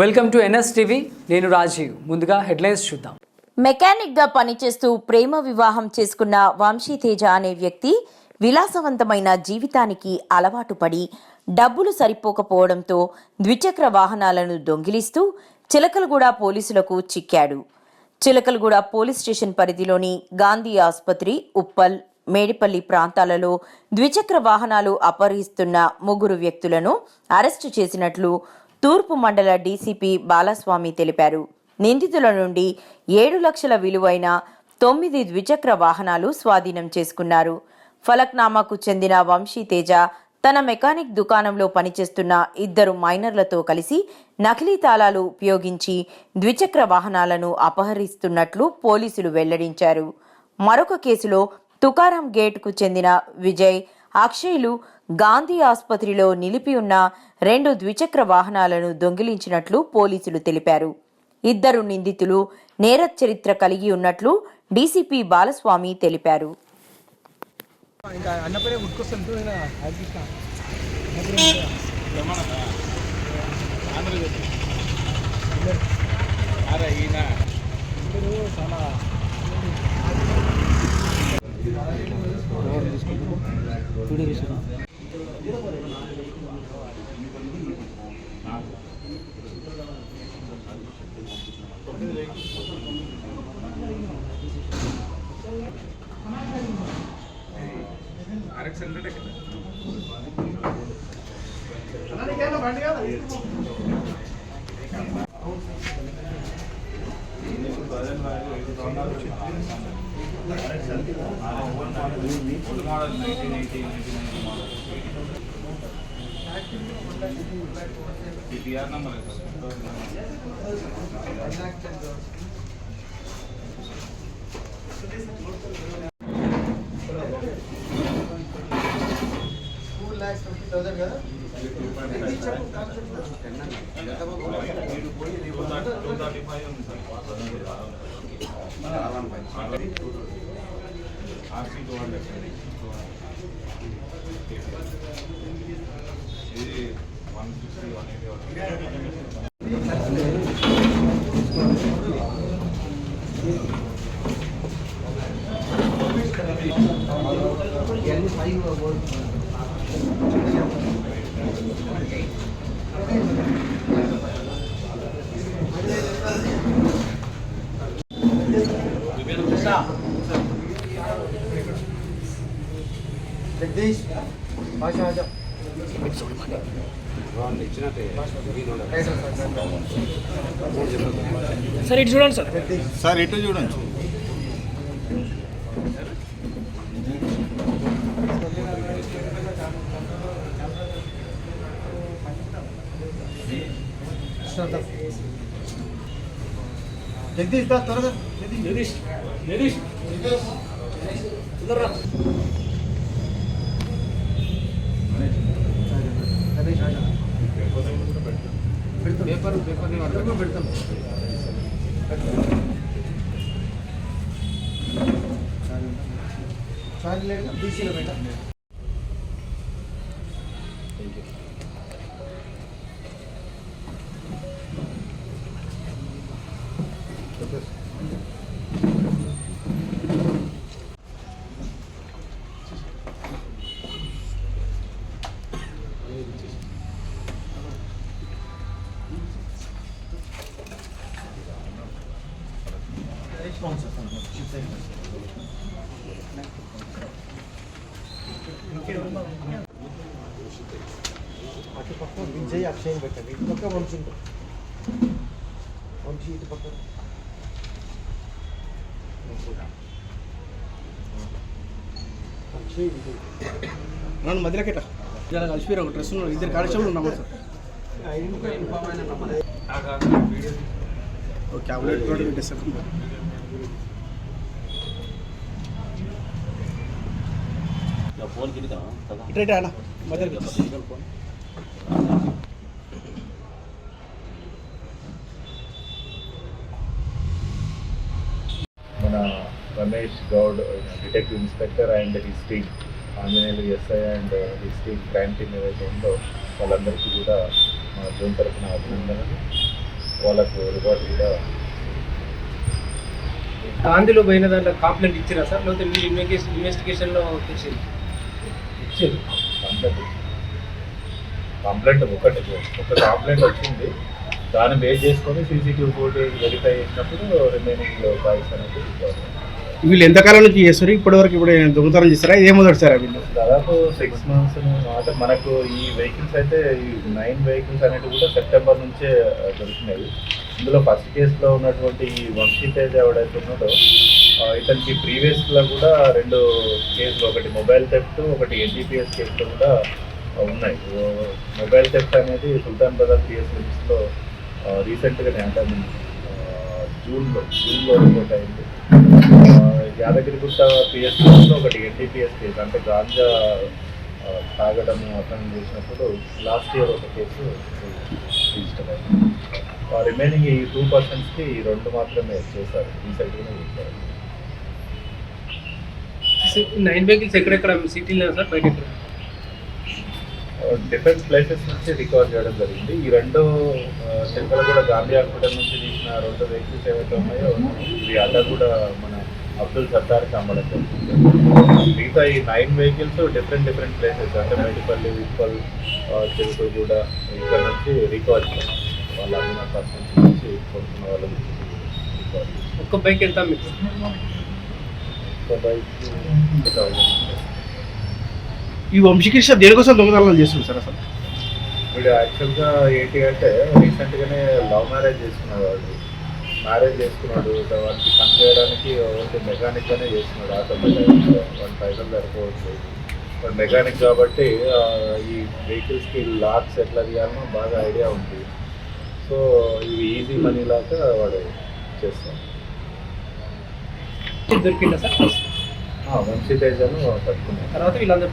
Welcome to NS TV నేను రాజీవ్. ముందుగా headlines చూద్దాం. మెకానిక్గా పనిచేస్తూ ప్రేమ వివాహం చేసుకున్న వంశీ తేజ అనే వ్యక్తి విలాసవంతమైన జీవితానికి అలవాటు పడి డబ్బులు సరిపోకపోవడంతో ద్విచక్ర వాహనాలను దొంగిలిస్తూ చిలకలగూడ పోలీసులకు చిక్కాడు. చిలకలగూడ పోలీస్ స్టేషన్ పరిధిలోని గాంధీ ఆసుపత్రి ఉప్పల్ మేడిపల్లి ప్రాంతాలలో ద్విచక్ర వాహనాలు అపహరిస్తున్న ముగ్గురు వ్యక్తులను అరెస్టు చేసినట్లు తూర్పు మండల డీసీపీ బాలస్వామి తెలిపారు. నిందితుల నుండి ఏడు లక్షల విలువైన తొమ్మిది ద్విచక్ర వాహనాలు స్వాధీనం చేసుకున్నారు. ఫలక్నామాకు చెందిన వంశీ తేజ తన మెకానిక్ దుకాణంలో పనిచేస్తున్న ఇద్దరు మైనర్లతో కలిసి నకిలీ తాళాలు ఉపయోగించి ద్విచక్ర వాహనాలను అపహరిస్తున్నట్లు పోలీసులు వెల్లడించారు. మరొక కేసులో తుకారాం గేట్కు చెందిన విజయ్ అక్షయ్లు గాంధీ ఆసుపత్రిలో నిలిపి ఉన్న రెండు ద్విచక్ర వాహనాలను దొంగిలించినట్లు పోలీసులు తెలిపారు. ఇద్దరు నిందితులు నేర చరిత్ర కలిగి ఉన్నట్లు డీసీపీ బాలస్వామి తెలిపారు. ಟುಡೇ ವಿಷಯ ಆರ್ಎಕ್ಸ್ ಹಂಡ್ರೆಡ್ ಬಂಡಿ ఇంకా అన్నపడే ఉట్టుకొస్తుంటూ ఆయన ఆర్కిస్తా చాలా టూ ల్యాక్స్ ఫిఫ్టీ థౌసండ్ కదా ఇవన్నీ ఫైవ్ Jagadish భాష ఆజా సార్ ఇటు చూడండి సార్. జగదీష్ సార్ ఇటు చూడండి. జగదీష్ దా త్వరగా. జగదీష్. జగదీష్. జగదీష్. గణేష్ పేపర్ పేపర్ పెడతాం చార్జ్ లేదు బీసీలో పెట్టా అటు పక్క విజయ్ అక్షయ్ పెట్టండి ఇటు పక్క వంశీ వంశీ ఇటు పక్క అక్షయ్ విజయ్ నన్ను మధ్యలోకి ఇట్లా ఇలా కలిసిపోయారు ఒక డ్రెస్ ఉన్నాడు ఇద్దరు కానిస్టేబుల్ ఉన్నాము సార్ ఒక క్యాబినెట్ కూడా పెట్టేస్తాను ఇట్లా అన్న మన Ramesh Goud detective inspector and his team Anjaneyulu SI and his team crime team ఏదైతే ఉందో వాళ్ళందరికీ కూడా మా జోన్ తరఫున అభినందనలు. వాళ్ళకు రివార్డ్ కూడా గాంధీలో పోయిన దాంట్లో కంప్లైంట్ ఇచ్చిరా సార్? లేకపోతే మీరు ఇన్వెస్టిగేషన్ ఇన్వెస్టిగేషన్లో తెలిసింది ఇచ్చింది కంప్లైంట్ కంప్లైంట్ ఒకటి ఒక కంప్లైంట్ వచ్చింది. దాన్ని బేస్ చేసుకొని సీసీటీవీ ఫోటేజ్ వెరిఫై చేసినప్పుడు రిమైనింగ్ బాయ్స్ అనేది వీళ్ళు ఎంతకాలం నుంచి చేస్తారు? ఇప్పటి వరకు ఇప్పుడు దొంగతనం చేస్తారా? ఏ మొదటిసారా వీళ్ళు? దాదాపు సిక్స్ మంత్స్ అంటే మనకు ఈ వెహికల్స్ అయితే ఈ నైన్ వెహికల్స్ అనేవి కూడా సెప్టెంబర్ నుంచే దొరికినాయి. ఇందులో ఫస్ట్ కేసులో ఉన్నటువంటి ఈ వంశీ తేజ్ ఎవడైతే ఉన్నాడో ఇతనికి ప్రీవియస్లో కూడా రెండు కేసులు ఒకటి మొబైల్ థెఫ్ట్ ఒకటి ఎన్డీపీఎస్ కేసులో కూడా ఉన్నాయి. మొబైల్ థెఫ్ట్ అనేది సుల్తాన్ బజార్ పిఎస్ లిమిట్స్లో రీసెంట్గానే అంటే జూన్లో జూన్లో రిపోర్ట్ అయింది. యాదగిరిగుట్ట పిఎస్లో ఒకటి ఎన్డీపీఎస్ కేసు అంటే గాంజా తాగడం అతను చేసినప్పుడు లాస్ట్ ఇయర్ ఒక కేసు రిజిస్టర్ అయింది. రిమైనింగ్ ఈ టూ పర్సన్స్కి ఈ రెండు మాత్రమే చేశారు. రీసెంట్గా చేశారు. నైన్ వెహికల్స్ ఎక్కడెక్కడ సిటీలో సార్? బయట ఎక్కడ డిఫరెంట్ ప్లేసెస్ నుంచి రికవర్ చేయడం జరిగింది. ఈ రెండు చెక్కలు కూడా గాంధీ హాస్పిటల్ నుంచి తీసిన రెండు వెహికల్స్ ఏవైతే ఉన్నాయో ఇవి అలా కూడా మన అబ్దుల్ సత్తార్కి అమ్మడం జరిగింది. మిగతా ఈ nine vehicles different different places అంటే మేడిపల్లి ఉప్పల్ చెరుకు కూడా ఇక్కడ నుంచి రికవర్ చేస్తాం. వాళ్ళ పర్సన్స్ నుంచి కొనుక్కున్న వాళ్ళ రికవర్ ఒక్క బైక్ ఎంత మీకు ఈ వంశీకృష్ణ దేనికోసం దొంగతనాలు చేస్తుంది సార్ అసలు? వీడు యాక్చువల్గా ఏంటి అంటే రీసెంట్గానే లవ్ మ్యారేజ్ చేసుకున్నాడు వాడు మ్యారేజ్ చేసుకున్నాడు వాడికి పని చేయడానికి ఓన్లీ మెకానిక్గానే చేస్తున్నాడు. ఆటోమేటిక్ వన్ పైసలు సరిపోవచ్చు. వాడు మెకానిక్ కాబట్టి ఈ వెహికల్స్కి లాక్స్ ఎట్లా తీయాలనో బాగా ఐడియా ఉంది. సో ఇవి ఈజీ మనీ లాగా వాడు చేస్తాడు. దొరికిందా సార్? వంశీ తేజను పట్టుకున్నాం. తర్వాత వీళ్ళందరూ.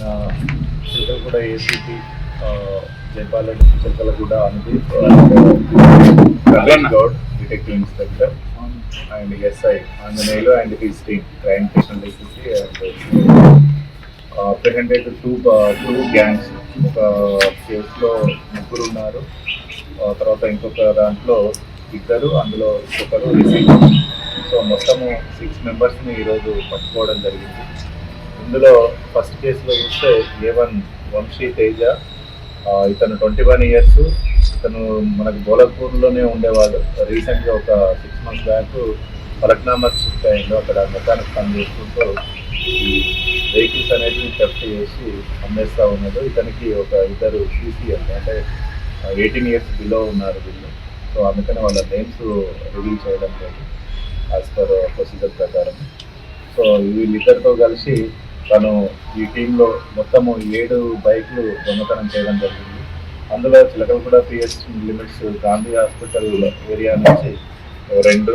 మన Chilakalaguda ACP Jaipal Reddy Chilakalaguda Ramesh Goud detective inspector and SI Anjaneyulu and his team crime station DCC and apprehended two two gangs ఒక కేసులో ముగ్గురు ఉన్నారు. తర్వాత ఇంకొక దాంట్లో ఇద్దరు అందులో ఒకరు సో మొత్తము సిక్స్ మెంబర్స్ని ఈరోజు పట్టుకోవడం జరిగింది. ఇందులో ఫస్ట్ కేసులో చూస్తే ఏ వన్ వంశీ తేజ ఇతను ట్వంటీ వన్ ఇయర్స్ ఇతను మనకు బోలక్పూర్లోనే ఉండేవాడు. రీసెంట్గా ఒక సిక్స్ మంత్స్ బ్యాక్ ఫలక్నామాకి షిఫ్ట్ అయ్యిండు అక్కడ మెకానిక్ పని చేసుకుంటూ వెహికల్స్ అనేది థెఫ్ట్ చేసి అమ్మేస్తూ ఉన్నాడు. ఇతనికి ఒక ఇద్దరు సీసీ అంటే ఎయిటీన్ ఇయర్స్ బిలో ఉన్నారు వీళ్ళు. సో అందుకనే వాళ్ళ నేమ్స్ రివీల్ చేయడం లేదు యాజ్ పర్ ప్రొసీజర్ ప్రకారం. సో వీళ్ళిద్దరితో కలిసి తను ఈ టీంలో మొత్తము ఏడు బైక్లు దొంగతనం చేయడం జరిగింది. అందులో Chilakalguda PS limits Gandhi hospital area నుంచి రెండు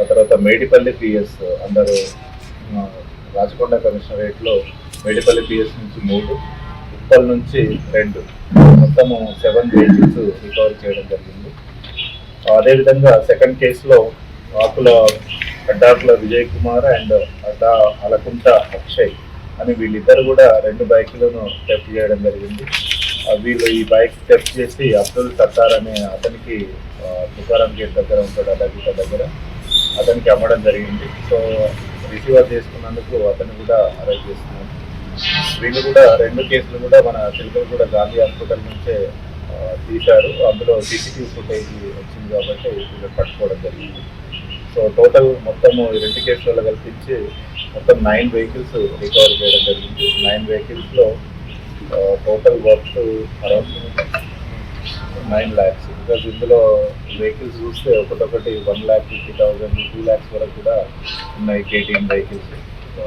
ఆ తర్వాత మేడిపల్లి పిఎస్ అందరు రాచకొండ కమిషనరేట్లో మేడిపల్లి పిఎస్ నుంచి మూడు ఉప్పల్ నుంచి రెండు. మొత్తము సెవెన్ వెహికల్స్ రికవర్ చేయడం జరిగింది. అదేవిధంగా సెకండ్ కేసులో ఆకుల అడ్డాకుల విజయ్ కుమార్ అండ్ అడ్డా అలకుంట అక్షయ్ అని వీళ్ళిద్దరు కూడా రెండు బైకులను టెస్ట్ చేయడం జరిగింది. వీళ్ళు ఈ బైక్ టెస్ట్ చేసి అబ్దుల్ సత్తార్ అనే అతనికి తుకారం గేట్ దగ్గర ఉంటాడు అడ్డాగిట దగ్గర. అతనికి అమ్మడం జరిగింది. సో రిసీవర్ చేసుకున్నందుకు అతను కూడా అరెస్ట్ చేస్తున్నాం. వీళ్ళు కూడా రెండు కేసులు కూడా మన చిలుకలు కూడా గాంధీ హాస్పిటల్ నుంచే తీశారు. అందులో సీసీటీవీ ఫుటేజ్ వచ్చింది కాబట్టి వీళ్ళు పట్టుకోవడం జరిగింది. సో టోటల్ మొత్తము రెండు కేసులలో కల్పించి మొత్తం నైన్ వెహికల్స్ రికవర్ చేయడం జరిగింది. Nine వెహికల్స్లో total worth around nine lakhs. Because ఇందులో వెహికల్స్ చూస్తే ఒకటొకటి one lakh fifty thousand two lakhs వరకు కూడా ఉన్నాయి కేటీఎం వెహికల్స్. సో